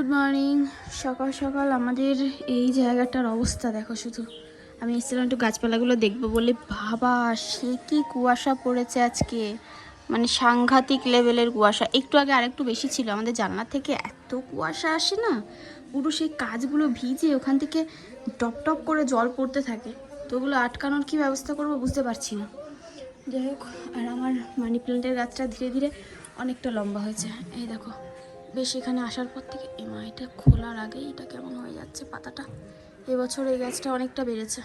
Good morning. সকাল সকাল আমাদের এই জায়গাটার অবস্থা, দেখো শুধু। আমি এসেছিলাম একটু গাছপালাগুলো দেখব বলে। বাবা, সে কি কুয়াশা পড়েছে আজকে। মানে সাংঘাতিক লেভেলের কুয়াশা। একটু আগে আরেকটু বেশি ছিল। আমাদের জানলা থেকে এত কুয়াশা আসে না? পুরো সেই কাজগুলো ভিজে ওখান থেকে টপ টপ করে জল পড়তে থাকে। তো ওগুলো আটকানোর কী ব্যবস্থা করব বুঝতে পারছি না। যাই হোক, আর আমার মানি প্ল্যান্টের গাছটা ধীরে ধীরে অনেকটা লম্বা হয়েছে। এই দেখো বেশ, এখানে আসার পর থেকে এমা এটা খোলার আগেই এটা কেমন হয়ে যাচ্ছে পাতাটা? এবছর এই গাছটা অনেকটা বেড়েছে।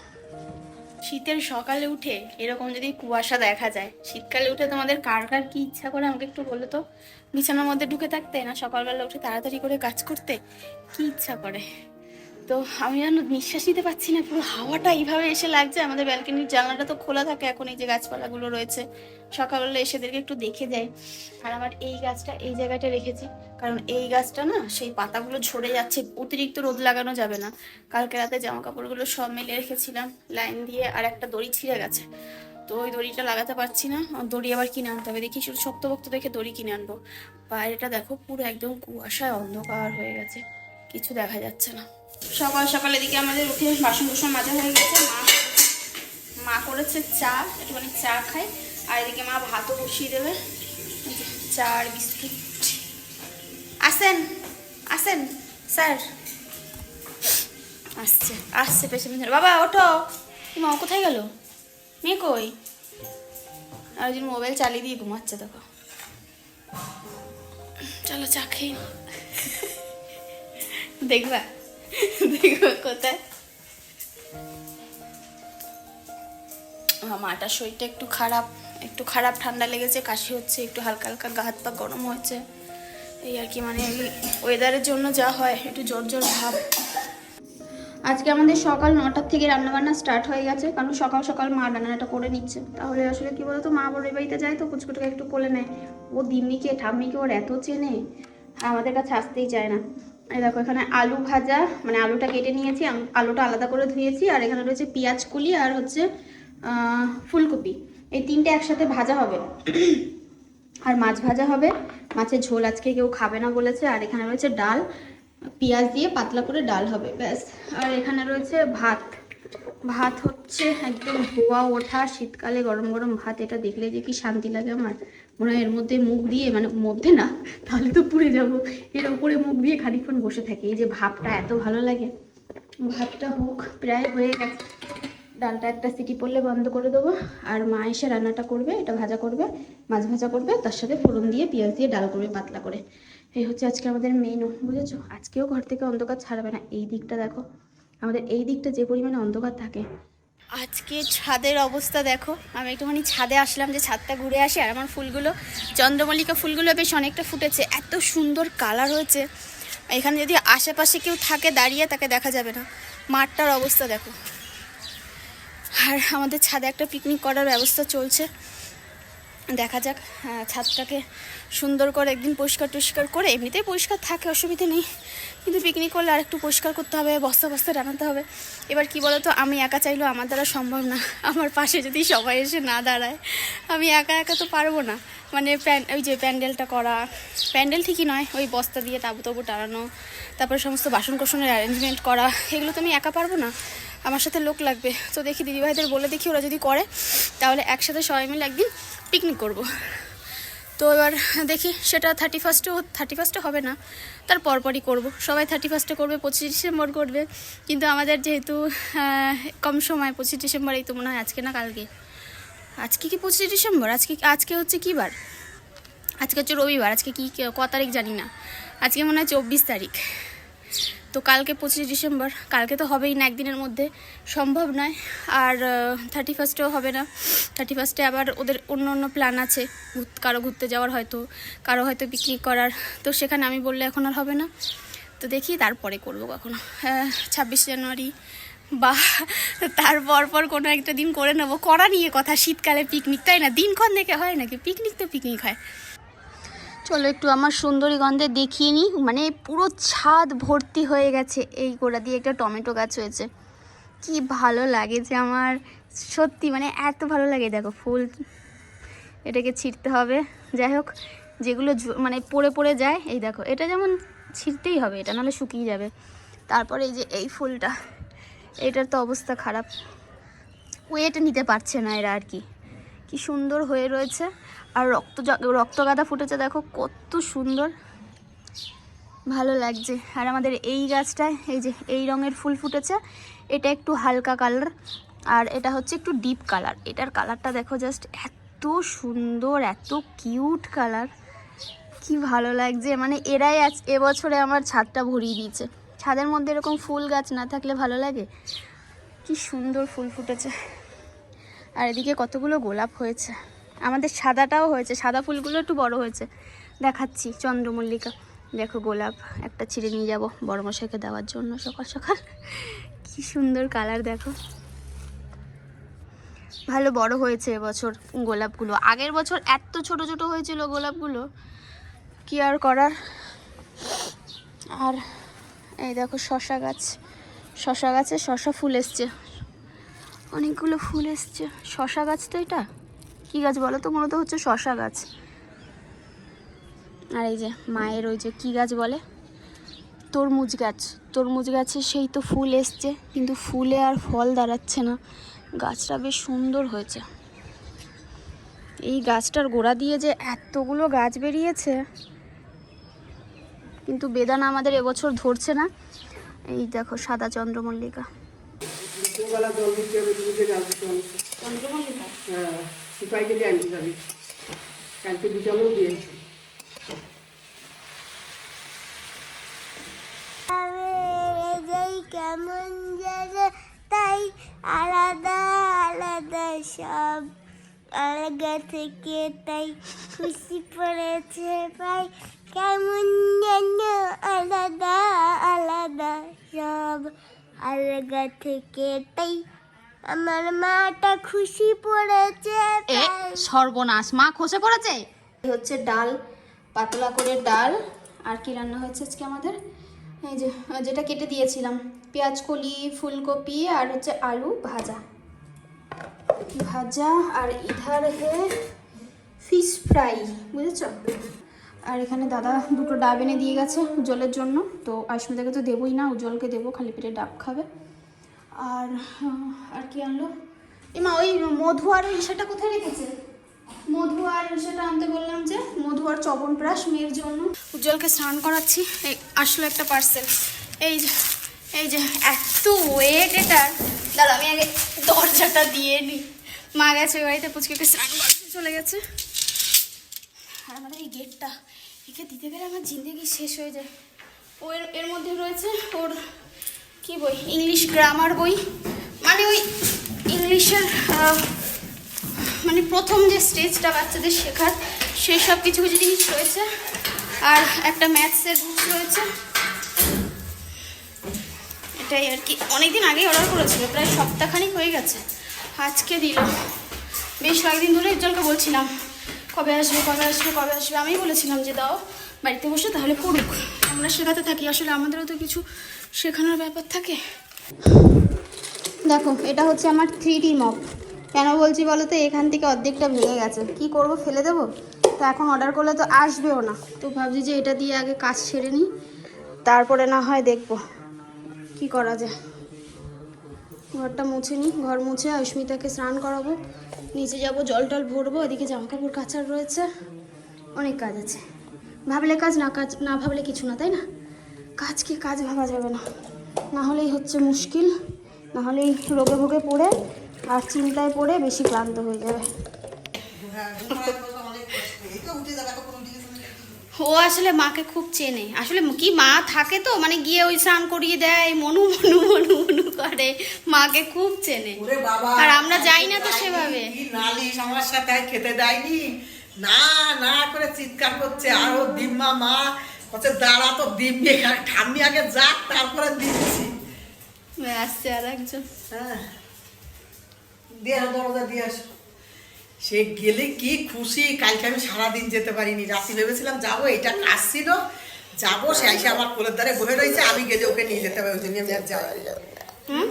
শীতের সকালে উঠে এরকম যদি কুয়াশা দেখা যায়, শীতকালে উঠে তোমাদের কার কার কি ইচ্ছা করে আমাকে একটু বলো তো? বিছানার মধ্যে ঢুকে থাকতে না সকালবেলা উঠে তাড়াতাড়ি করে কাজ করতে কি ইচ্ছা করে? তো আমি যেন নিঃশ্বাস নিতে পারছি না, পুরো হাওয়াটা এইভাবে এসে লাগছে। আমাদের ব্যালকনির জানলাটা তো খোলা থাকে, এখন এই যে গাছপালাগুলো রয়েছে, সকালবেলা এসেদেরকে একটু দেখে যায় আর আমার এই গাছটা এই জায়গাটা রেখেছি, কারণ এই গাছটা না, সেই পাতাগুলো ঝরে যাচ্ছে, অতিরিক্ত রোদ লাগানো যাবে না। কালকে রাতে জামা কাপড়গুলো সব মেলে রেখেছিলাম, লাইন দিয়ে আর একটা দড়ি ছিঁড়ে গেছে। তো ওই দড়িটা লাগাতে পারছি না, দড়ি আবার কিনে আনতে হবে। দেখি শুধু শক্তভক্ত দেখে দড়ি কিনে আনব। বাইরেটা দেখো, পুরো একদম কুয়াশায় অন্ধকার হয়ে গেছে, কিছু দেখা যাচ্ছে না। সকাল সকাল এদিকে আমাদের উঠে বাসন কুসন মাজা হয়ে গেছে। মা মা করেছে চা, একটুখানি চা খাই। আর এদিকে মা ভাতও বসিয়ে দেবে। চা আর বিস্কিট। আসেন আসেন, স্যার। আসছে আসছে পেছনে পেছনে বাবা, ওঠো। মা কোথায় গেল? মেয়ে কই? আর ওই মোবাইল চালিয়ে দিয়ে ঘুমাচ্ছে, দেখো। চলো চা খেয়ে। দেখবা? কোথায়? মাটার শরীরটা একটু খারাপ একটু খারাপ ঠান্ডা লেগেছে, কাশি হচ্ছে, একটু হালকা হালকা গা হাত পা গরম হচ্ছে। এই আর কি মানে ওয়েদারের জন্য যা হয়, একটু জ্বর জ্বর ভাব। আজকে আমাদের সকাল নটার থেকে রান্নাবান্না স্টার্ট হয়ে গেছে, কারণ সকাল সকাল মা রান্নাটা করে নিচ্ছে। তাহলে আসলে কি বলতো, মা বড় বাড়িতে যায় তো, কুচকুটাকে একটু কোলে নেয়। ও দিম্মিকে, ঠাম্মিকে, ওর এত চেনে, আমাদের কাছে আসতেই চায় না। এই দেখো, এখানে আলু ভাজা মানে আলুটা কেটে নিয়েছি আলুটা আলাদা করে ধুয়েছি, আর এখানে রয়েছে পেঁয়াজ কুলি আর হচ্ছে ফুলকপি। এই তিনটে একসাথে ভাজা হবে। আর মাছ ভাজা হবে। মাছের ঝোল আজকে কেউ খাবে না বলেছে। আর এখানে রয়েছে ডাল। পেঁয়াজ দিয়ে পাতলা করে ডাল হবে, ব্যাস। আর এখানে রয়েছে ভাত। ভাত হচ্ছে একদম ধোয়া ওঠা, শীতকালে গরম গরম ভাত, এটা দেখলে যে কি শান্তি লাগে আমার। মনে হয় এর মধ্যে মুখ দিয়ে মানে মধ্যে না, তাহলে তো পুড়ে যাব। এর ওপরে মুখ দিয়ে খানিকক্ষণ বসে থাকি। এই যে ভাবটা এত ভালো লাগে। ভাতটা হোক, প্রায় হয়ে গেছে। ডালটা একটা সিটি পড়লে বন্ধ করে দেবো। আর মা এসে রান্নাটা করবে, এটা ভাজা করবে, মাছ ভাজা করবে, তার সাথে ফোড়ন দিয়ে, পেঁয়াজ দিয়ে ডাল করবে পাতলা করে। এই হচ্ছে আজকে আমাদের মেনু বুঝেছ? আজকেও ঘর থেকে অন্ধকার ছাড়বে না। এই দিকটা দেখো। আমাদের এই দিকটা যে পরিমাণে অন্ধকার থাকে আজকে ছাদের অবস্থা দেখো। আমি একটুখানি ছাদে আসলাম যে ছাদটা ঘুরে আসি, আর আমার ফুলগুলো, চন্দ্রমল্লিকা ফুলগুলো বেশ অনেকটা ফুটেছে। এত সুন্দর কালার হয়েছে। এখানে যদি আশেপাশে কেউ থাকে দাঁড়িয়ে, তাকে দেখা যাবে না। মাঠটার অবস্থা দেখো। আর আমাদের ছাদে একটা পিকনিক করার ব্যবস্থা চলছে। দেখা যাক ছাদটাকে সুন্দর করে একদিন পরিষ্কার টরিষ্কার করে এমনিতেই পরিষ্কার থাকে, অসুবিধে নেই। কিন্তু পিকনিক করলে আর একটু পরিষ্কার করতে হবে, বস্তা বস্তা টানাতে হবে। এবার কি বলতো, আমি একা চাইলেও আমার দ্বারা সম্ভব না। আমার পাশে যদি সবাই এসে না দাঁড়ায়, আমি একা একা তো পারব না। মানে প্যান, ওই যে প্যান্ডেলটা করা, প্যান্ডেল ঠিকই নয়, ওই বস্তা দিয়ে তাবু তাবু টানানো, তারপরে সমস্ত বাসন কোসনের অ্যারেঞ্জমেন্ট করা, এগুলো তো আমি একা পারব না। আমার সাথে লোক লাগবে। তো দেখি দিদিভাইদের বলে দেখি ওরা যদি করে, তাহলে একসাথে সবাই মিলে একদিন পিকনিক করব। তো এবার দেখি সেটা থার্টি ফার্স্টেও থার্টি ফার্স্টে হবে না, তার পরপরই করব। সবাই থার্টি ফার্স্টে করবে, পঁচিশে ডিসেম্বর করবে। কিন্তু আমাদের যেহেতু কম সময়, পঁচিশ ডিসেম্বর এই তো মনে হয় আজকে না কালকে? আজকে কি পঁচিশে ডিসেম্বর? আজকে আজকে হচ্ছে কী বার? আজকে হচ্ছে রবিবার, আজকে কি, ক তারিখ জানি না। আজকে মনে হয় চব্বিশ তারিখ। তো কালকে পঁচিশে ডিসেম্বর। কালকে তো হবেই না, একদিনের মধ্যে। সম্ভব নয়। আর থার্টি ফার্স্টেও হবে না। থার্টি ফার্স্টে আবার ওদের অন্য অন্য প্ল্যান আছে। কারও ঘুরতে যাওয়ার হয়তো, কারও হয়তো পিকনিক করার। তো সেখানে আমি বললে এখন আর হবে না। তো দেখি তারপরে করব কখনো। ছাব্বিশ জানুয়ারি বা তারপর পর কোনো একটা দিন করে নেব। করা নিয়ে কথা, শীতকালে পিকনিক তাই না? দিনক্ষণ দেখে হয় নাকি? পিকনিক তো পিকনিক হয়। চলো একটু আমার সুন্দরী গন্ধে দেখিয়ে নিই। মানে পুরো ছাদ ভর্তি হয়ে গেছে এই গোড়া দিয়ে একটা টমেটো গাছ হয়েছে। কি ভালো লাগে যে আমার, সত্যি মানে এত ভালো লাগে। দেখো ফুল এটাকে ছিঁড়তে হবে। যাই হোক, যেগুলো মানে পড়ে পড়ে যায়, এই দেখো, এটা যেমন ছিঁড়তেই হবে, এটা নাহলে শুকিয়ে যাবে। তারপরে এই যে এই ফুলটা, এটার তো অবস্থা খারাপ। ওয়েট নিতে পারছে না এরা আর কি। কি সুন্দর হয়ে রয়েছে। আর রক্ত রক্ত গাঁদা ফুটেছে, দেখো কত সুন্দর। ভালো লাগছে। আর আমাদের এই গাছটায়, এই যে এই রঙের ফুল ফুটেছে, এটা একটু হালকা কালার, আর এটা হচ্ছে একটু ডিপ কালার। এটার কালারটা দেখো জাস্ট এত সুন্দর, এত কিউট কালার। কি ভালো লাগছে। মানে এরাই আজ এবছরে আমার ছাদটা ভরিয়ে দিয়েছে। ছাদের মধ্যে এরকম ফুল গাছ না থাকলে ভালো লাগে? কি সুন্দর ফুল ফুটেছে। আর এদিকে কতগুলো গোলাপ হয়েছে। আমাদের সাদাটাও হয়েছে, সাদা ফুলগুলো একটু বড় হয়েছে। দেখাচ্ছি চন্দ্রমল্লিকা। দেখো গোলাপ, একটা ছিঁড়ে নিয়ে যাব বড় মশাইকে দেওয়ার জন্য সকাল সকাল। কি সুন্দর কালার দেখো। ভালো বড় হয়েছে এবছর গোলাপগুলো। আগের বছর এত ছোট ছোট হয়েছিল গোলাপগুলো। কি আর করার? আর এই দেখো শশা গাছ। শশা গাছে শশা ফুল এসছে। অনেকগুলো ফুল এসছে। শশা গাছ তো এটা? কী গাছ বলো তো? মনে তো হচ্ছে শশা গাছ। আর এই যে মায়ের ওই যে কী গাছ বলে? তরমুজ গাছ। তরমুজ গাছে সেই তো ফুল এসছে, কিন্তু ফুলে আর ফল দাঁড়াচ্ছে না। গাছটা বেশ সুন্দর হয়েছে। এই গাছটার গোড়া দিয়ে যে এতগুলো গাছ বেরিয়েছে, কিন্তু বেদানা আমাদের এবছর ধরছে না। এই দেখো সাদা চন্দ্রমল্লিকা। দুবেলা জল দিতে হবে দুধে জল দিতে হ্যাঁ সিপাহীকে দিয়ে আনতে যাবি। কালকে বিকালেও যাই কেমন যেন তাই আলাদা আলাদা সব। আলাদা থেকে তাই খুশি পড়েছে পাই কেমন যেন আলাদা আলাদা সব। আলাদা থেকে তাই আমার মাটা খুশি পড়েছে এ সর্বনাশ মা খসে পড়েছে? হচ্ছে ডাল পাতলা করে ডাল। আর কি রান্না হচ্ছে আজকে আমাদের? এই যে যেটা কেটে দিয়েছিলাম পেঁয়াজ কলি ফুলকপি আর হচ্ছে আলু ভাজা। ভাজা আর ইধার হে ফিশ ফ্রাই বুঝেছ? আর এখানে দাদা দুটো ডাব এনে দিয়ে গেছে উজ্জ্বলের জন্য। তো আশ্মিতাকে তো দেবোই না উজ্জ্বলকে দেবো, খালি পেটে ডাব খাবে। আর আর কি আনলো? এমা ওই মধু আর ওই সেটা কোথায় রেখেছে? মধু আর সেটা আনতে বললাম যে, মধু আর চবনপ্রাশ মেয়ের জন্য। উজ্জ্বলকে স্নান করাচ্ছি, এই আসলো একটা পার্সেল এই যে এই যে, এত ওয়েট এটার। দাদা, আমি আগে দরজাটা দিয়ে নিই। মা গেছে বাড়িতে, পুচকিকে স্নান করতে চলে গেছে। আর আমাদের এই গেটটা একে দিতে গেলে আমার জিন্দগি শেষ হয়ে যায়। ও এর মধ্যে রয়েছে ওর কি বই? ইংলিশ গ্রামার বই। মানে ওই ইংলিশের মানে প্রথম যে স্টেজটা বাচ্চাদের শেখার, সেই সব কিছু কিছু জিনিস রয়েছে। আর একটা ম্যাথসের বুক রয়েছে। এটাই আর কি। অনেকদিন আগেই অর্ডার করেছিল, প্রায় সপ্তাহখানিক হয়ে গেছে। আজকে দিল। বেশ কয়েকদিন ধরে উজ্জ্বলকে বলছিলাম কবে আসবে কবে আসবে কবে আসবে? আমি বলেছিলাম যে দাও, বাড়িতে বসে তাহলে পড়ুক। আমরা শেখাতে থাকি, আসলে আমাদেরও তো কিছু শেখানোর ব্যাপার থাকে। দেখো, এটা হচ্ছে আমার থ্রি ডি মপ কেন বলছি বলো তো, এখান থেকে অর্ধেকটা ভেঙে গেছে। কি করব, ফেলে দেবো? তো এখন অর্ডার করলে তো আসবেও না। তো ভাবছি যে এটা দিয়ে আগে কাজ সেরে নিই। তারপরে না হয় দেখব। কি করা যায়? ঘরটা মুছে নিই, ঘর মুছে অস্মিতাকে স্নান করাবো। নিচে যাব, জল টল ভরবো এদিকে জামা কাপড় কাচার রয়েছে। অনেক কাজ আছে। ভাবলে কাজ, না কাজ, না ভাবলে কিছু না, তাই না? কাজকে কাজ ভাবা যাবে না। না হলেই হচ্ছে মুশকিল, না হলেই রোগে ভোগে পড়ে আর চিন্তায় পড়ে বেশি ক্লান্ত হয়ে যাবে। ও আসলে মাকে খুব চেনে। আসলে কি মা থাকে তো মানে গিয়ে ওই স্নান করিয়ে দেয় মনু মনু মনু মনু করে মাকে খুব চেনে। বাবা আর আমরা যাই না তো সেভাবে। নালিশ আমার সাথে খেতে দেয়নি। না না করে চিৎকার করছে আর ও দিম্মা মা হচ্ছে দাঁড়া তো দিম্মি ঠাম্মি আগে যাক তারপরে দিচ্ছি। আসছে আর একজন। হ্যাঁ। দিয়ে দরজা দিয়ে আসো। সে গেলে কি খুশি? কালকে আমি সারাদিন যেতে পারিনি। রাতে ভেবেছিলাম যাব এটা কাজ ছিল। যাব সে এসে আমার কোলের ধারে বসে রয়েছে। আমি গেলে ওকে নিয়ে যেতে হবে ওই জন্য আমি আর হুম?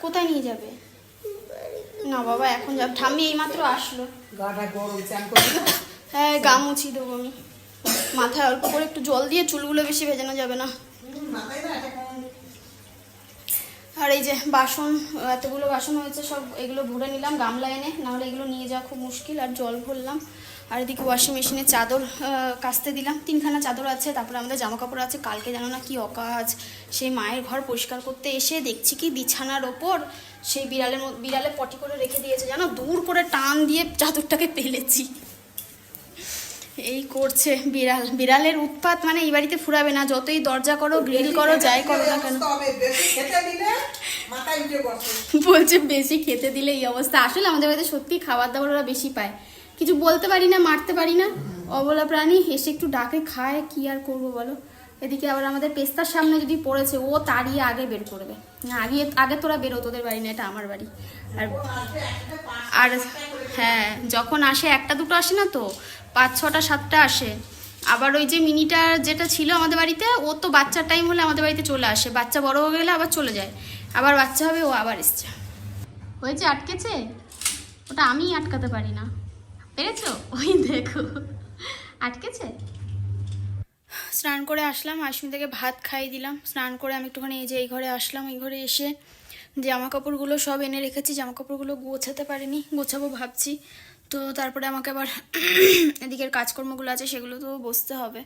কোথায় নিয়ে যাবে? না বাবা এখন যাব ঠাম্মি এইমাত্র আসলো। গাটা গরম চান হ্যাঁ গা দেবো আমি। মাথায় অল্প করে একটু জল দিয়ে চুলগুলো বেশি ভেজানো যাবে না। মাথায় আর এই যে বাসন, এতগুলো বাসন হয়েছে, সব এগুলো ভরে নিলাম, গামলা এনে, নাহলে এগুলো নিয়ে যাওয়া খুব মুশকিল, আর জল ভরলাম। আর এদিকে ওয়াশিং মেশিনে চাদর কাচতে দিলাম। তিনখানা চাদর আছে, তারপরে আমাদের জামা কাপড় আছে, কালকে জানো না কি অকাজ। সেই মায়ের ঘর পরিষ্কার করতে এসে দেখছি কি বিছানার ওপর সেই বিড়ালের বিড়ালে পটি করে রেখে দিয়েছে, জানো? দূর করে টান দিয়ে চাদরটাকে পেলেছি এই করছে। বিড়াল। বিড়ালের উৎপাত মানে এই বাড়িতে ফুরাবে না। যতই দরজা করো গ্রিল করো যাই করো না কেন। বলছে বেশি খেতে দিলে এই অবস্থা। আসলে আমাদের বাড়িতে সত্যি খাবার দাবার ওরা বেশি পায়। কিছু বলতে পারি না মারতে পারি না। অবলা প্রাণী এসে একটু ডাকে খায় কি আর করব বলো? এদিকে আবার আমাদের পেস্তার সামনে যদি পড়েছে, ও তাড়িয়ে আগে বের করবে আগে আগে তোরা বেরো, তোদের বাড়ি না, এটা আমার বাড়ি। আর আর হ্যাঁ যখন আসে, একটা দুটো আসে না তো? পাঁচ, ছটা, সাতটা আসে। আবার ওই যে মিনিটা যেটা ছিল আমাদের বাড়িতে, ও তো বাচ্চার টাইম হলে আমাদের বাড়িতে চলে আসে। বাচ্চা বড় হয়ে গেলে আবার চলে যায়। আবার বাচ্চা হবে, ও আবার এসছে। হয়েছে আটকেছে? ওটা আমি আটকাতে পারি না। পেরেছ? ওই দেখো। আটকেছে? স্নান করে আসলাম, আশমিতাকে ভাত খাইয়ে দিলাম। স্নান করে আমি একটুখানি এই যে এই ঘরে আসলাম, এই ঘরে এসে জামা কাপড়গুলো সব এনে রেখেছি। জামা কাপড়গুলো গোছাতে পারিনি, গোছাবো ভাবছি। তো তারপরে আমাকে আবার এদিকের কাজকর্মগুলো আছে, সেগুলো তো বসতে হবে।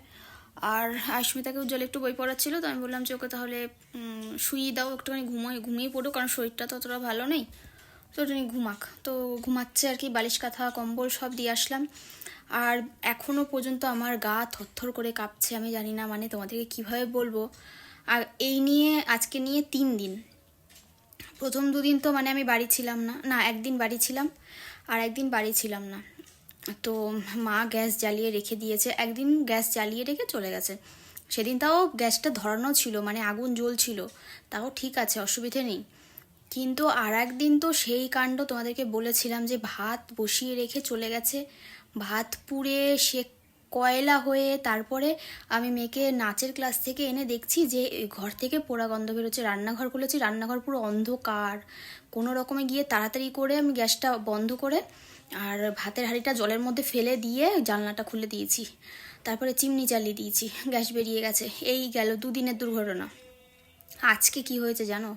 আর আশমিতাকে উজ্জ্বল একটু বই পড়াচ্ছিল, তো আমি বললাম যে ওকে তাহলে শুয়ে দাও, একটুখানি ঘুমোয়, ঘুমিয়ে পড়ো কারণ শরীরটা তো অতটা ভালো নেই। তো ওটা ঘুমাক। তো ঘুমাচ্ছে আর কি, বালিশ কাঁথা, কম্বল সব দিয়ে আসলাম। আর এখনও পর্যন্ত আমার গা থরথর করে কাঁপছে, আমি জানি না মানে তোমাদেরকে কীভাবে বলব। আর এই নিয়ে, আজকে নিয়ে তিন দিন। প্রথম দুদিন তো মানে আমি বাড়ি ছিলাম না না, একদিন বাড়ি ছিলাম আর একদিন বাড়ি ছিলাম না। তো মা গ্যাস জ্বালিয়ে রেখে দিয়েছে, একদিন গ্যাস জ্বালিয়ে রেখে চলে গেছে। সেদিন তাও গ্যাসটা ধরানো ছিল মানে আগুন জ্বলছিল, তাও ঠিক আছে, অসুবিধে নেই। কিন্তু আর একদিন তো সেই কাণ্ড তোমাদেরকে বলেছিলাম যে ভাত বসিয়ে রেখে চলে গেছে ভাত পুড়ে সে কয়লা হয়ে তারপরে আমি মেয়েকে নাচের ক্লাস থেকে এনে দেখছি যে ঘর থেকে পোড়া গন্ধ বেরোচ্ছে। রান্নাঘর খুলেছি, রান্নাঘর পুরো অন্ধকার। কোনো রকমে গিয়ে তাড়াতাড়ি করে আমি গ্যাসটা বন্ধ করে আর ভাতের হাঁড়িটা জলের মধ্যে ফেলে দিয়ে জানলাটা খুলে দিয়েছি। তারপরে চিমনি চালিয়ে দিয়েছি, গ্যাস বেরিয়ে গেছে। এই গেল দুদিনের দুর্ঘটনা। আজকে কি হয়েছে জানো?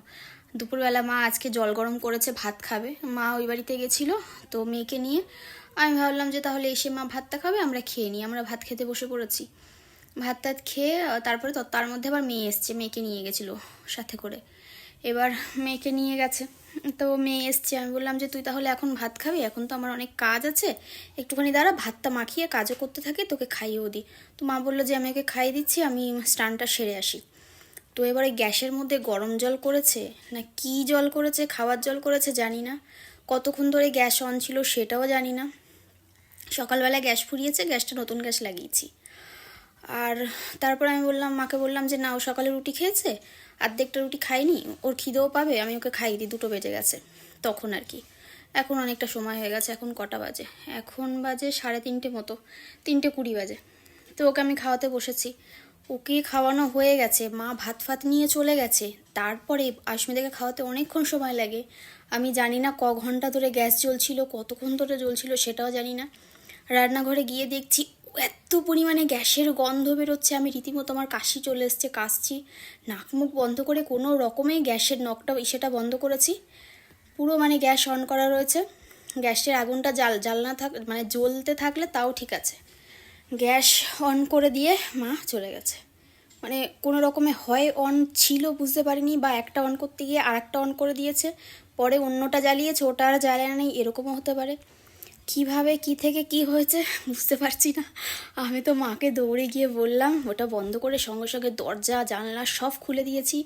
দুপুরবেলা মা আজকে জল গরম করেছে, ভাত খাবে। মা ওই বাড়িতে গেছিল, তো মেয়েকে নিয়ে আমি ভাবলাম যে তাহলে এসে মা ভাতটা খাবে, আমরা খেয়ে নিই। আমরা ভাত খেতে বসে পড়েছি। ভাত টাত খেয়ে তারপরে তো তার মধ্যে আবার মেয়ে এসছে, মেয়েকে নিয়ে গেছিল সাথে করে। এবার মেয়েকে নিয়ে গেছে। তো মেয়ে এসছে, আমি বললাম যে, তুই তাহলে এখন ভাত খাবি? এখন তো আমার অনেক কাজ আছে। একটুখানি দাঁড়া, ভাতটা মাখিয়ে কাজও করতে থাকে, তোকে খাইয়েও দিই। তো মা বলল যে, আমি ওকে খাইয়ে দিচ্ছি, আমি স্টানটা সেরে আসি। তো এবারে গ্যাসের মধ্যে গরম জল করেছে, না কি জল করেছে, খাওয়ার জল করেছে জানি না। কতক্ষণ ধরে গ্যাস অন ছিল সেটাও জানি না। সকালবেলা গ্যাস ফুরিয়েছে, গ্যাসটা নতুন গ্যাস লাগিয়েছি। আর তারপর আমি বললাম, মাকে বললাম যে, না, ও সকালে রুটি খেয়েছে অর্ধেকটা রুটি খাইনি ওর খিদেও পাবে, আমি ওকে খাইয়ে দিই, দুটো বেজে গেছে। তখন আর কি। এখন অনেকটা সময় হয়ে গেছে, এখন কটা বাজে? এখন বাজে সাড়ে তিনটে মতো, তিনটে কুড়ি বাজে। তো ওকে আমি খাওয়াতে বসেছি। ওকে খাওয়ানো হয়ে গেছে, মা ভাত ফাত নিয়ে চলে গেছে। তারপরে আশমিদাকে খাওয়াতে অনেকক্ষণ সময় লাগে। আমি জানি না ক ঘণ্টা ধরে গ্যাস জ্বলছিল, কতক্ষণ ধরে জ্বলছিল, সেটাও জানি না। রান্নাঘরে গিয়ে দেখছি এত পরিমাণে গ্যাসের গন্ধ বেরোচ্ছে। আমি রীতিমতো আমার কাশি চলে এসছে, কাশছি। নাক মুখ বন্ধ করে কোনো রকমেই গ্যাসের নখটা সেটা বন্ধ করেছি। পুরো মানে গ্যাস অন করা রয়েছে। গ্যাসের আগুনটা জাল, জ্বালনা থাক মানে জ্বলতে থাকলে তাও ঠিক আছে। গ্যাস অন করে দিয়ে মা চলে গেছে। মানে কোনো রকমে হয় অন ছিল বুঝতে পারিনি, বা একটা অন করতে গিয়ে আর একটা অন করে দিয়েছে, পরে অন্যটা জ্বালিয়েছে, ওটা আর জ্বালায় নেই, এরকমও হতে পারে। কীভাবে, কি থেকে কি হয়েছে বুঝতে পারছি না। আমি তো মাকে দৌড়ে গিয়ে বললাম, ওটা বন্ধ করে সঙ্গে সঙ্গে দরজা, জানলা সব খুলে দিয়েছি।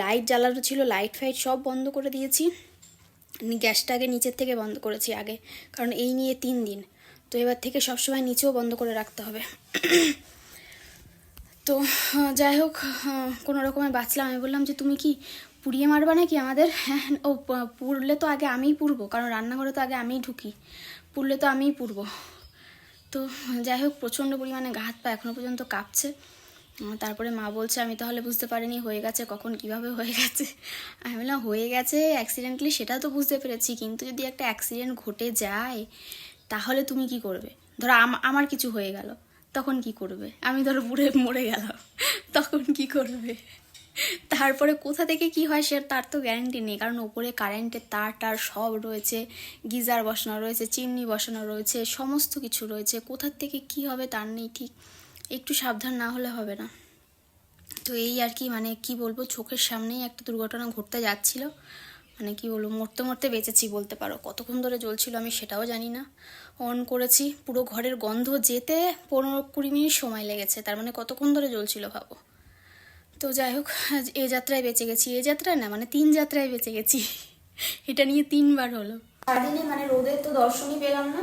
লাইট জ্বালানো ছিল, লাইট ফাইট সব বন্ধ করে দিয়েছি। আমি গ্যাসটা আগে নিচের থেকে বন্ধ করেছি আগে, কারণ এই নিয়ে তিন দিন। তো এবার থেকে সবসময় নিচেও বন্ধ করে রাখতে হবে। তো যাই হোক কোনো রকমে বাঁচলাম। আমি বললাম যে, তুমি কি পুড়িয়ে মারবা নাকি আমাদের? হ্যাঁ ও পুড়লে তো আগে আমিই পুড়বো, কারণ রান্নাঘরে তো আগে আমিই ঢুকি। পুড়লে তো আমিই পুড়বো। তো যাই হোক, প্রচণ্ড পরিমাণে গা হাত পা এখনও পর্যন্ত কাঁপছে। তারপরে মা বলছে, আমি তাহলে বুঝতে পারিনি হয়ে গেছে, কখন কীভাবে হয়ে গেছে? আমি বললাম, হয়ে গেছে অ্যাক্সিডেন্টলি সেটা তো বুঝতে পেরেছি, কিন্তু যদি একটা অ্যাক্সিডেন্ট ঘটে যায়, তাহলে তুমি কি করবে? ধরো, আম- আমার কিছু হয়ে গেল, তখন কি করবে? আমি ধরো বুড়ে মরে গেলাম, তখন কি করবে? তারপরে কোথা থেকে কি হয় সে তার তো গ্যারান্টি নেই, কারণ ওপরে কারেন্টের তার টার সব রয়েছে, গিজার বসানো রয়েছে, চিমনি বসানো রয়েছে, সমস্ত কিছু রয়েছে কোথার থেকে কি হবে তার নেই ঠিক, একটু সাবধান না হলে হবে না। তো এই আর কি মানে কি বলব, চোখের সামনেই একটা দুর্ঘটনা ঘটতে যাচ্ছিল মানে কি বলব, মরতে মরতে বেঁচেছি বলতে পারো, কতক্ষণ ধরে জ্বলছিল আমি সেটাও জানি না। অন করেছি, পুরো ঘরের গন্ধ যেতে পনেরো কুড়ি মিনিট সময় লেগেছে, তার মানে কতক্ষণ ধরে জ্বলছিল ভাবো। তো যাই হোক এ যাত্রায় বেঁচে গেছি। এ যাত্রায় না মানে তিন যাত্রায় বেঁচে গেছি। এটা নিয়ে তিনবার হলো। সারাদিনে মানে রোদের তো দর্শনই পেলাম না।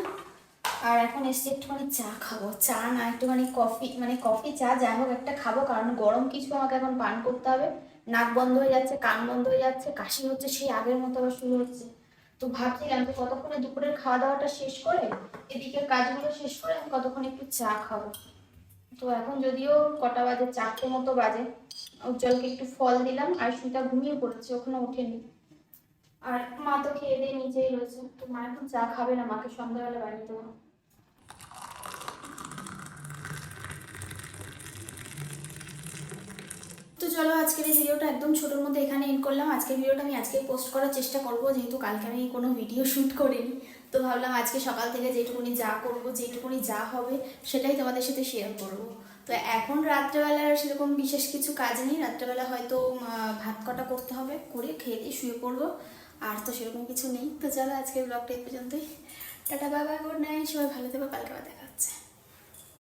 আর এখন এসে একটুখানি চা খাব। চা না, একটুখানি কফি মানে কফি, চা যাই হোক, একটা খাব। কারণ গরম কিছু আমাকে এখন পান করতে হবে। নাক বন্ধ হয়ে যাচ্ছে, কান বন্ধ হয়ে যাচ্ছে, কাশি হচ্ছে, সেই আগের মতো আবার শুরু হচ্ছে। তো ভাবছিলাম যে কতক্ষণে দুপুরের খাওয়া দাওয়াটা শেষ করে এদিকে কাজগুলো শেষ করে আমি কতক্ষণ একটু চা খাব। তো এখন যদিও কটা বাজে? চারটে মতো বাজে। উজ্জ্বলকে একটু ফল দিলাম, আর সুইটা ঘুমিয়ে পড়েছে ওখানে ওঠেনি। আর মা তো খেয়ে দিয়ে নিজেই রয়েছে। তো মা এখন চা খাবে না, মাকে সন্ধ্যাবেলা বানিয়ে দেবো। তো চলো, আজকের এই ভিডিওটা একদম ছোটোর মধ্যে এখানে এন্ড করলাম। আজকের ভিডিওটা আমি আজকে পোস্ট করার চেষ্টা করব, যেহেতু কালকে আমি কোনো ভিডিও শ্যুট করিনি। তো ভাবলাম আজকে সকাল থেকে যেটুকুনি যা করব, যেটুকুনি যা হবে, সেটাই তোমাদের সাথে শেয়ার করব। তো এখন রাত্রেবেলা সেরকম বিশেষ কিছু কাজ নেই। রাত্রেবেলা হয়তো ভাত কটা করতে হবে, করে খেয়ে দিয়ে শুয়ে পড়ব। আর তো সেরকম কিছু নেই। তো চলো আজকের ব্লগটা এই পর্যন্তই। টাটা, বাবা গুড নাইট সবাই ভালো থেকো, কালকে দেখা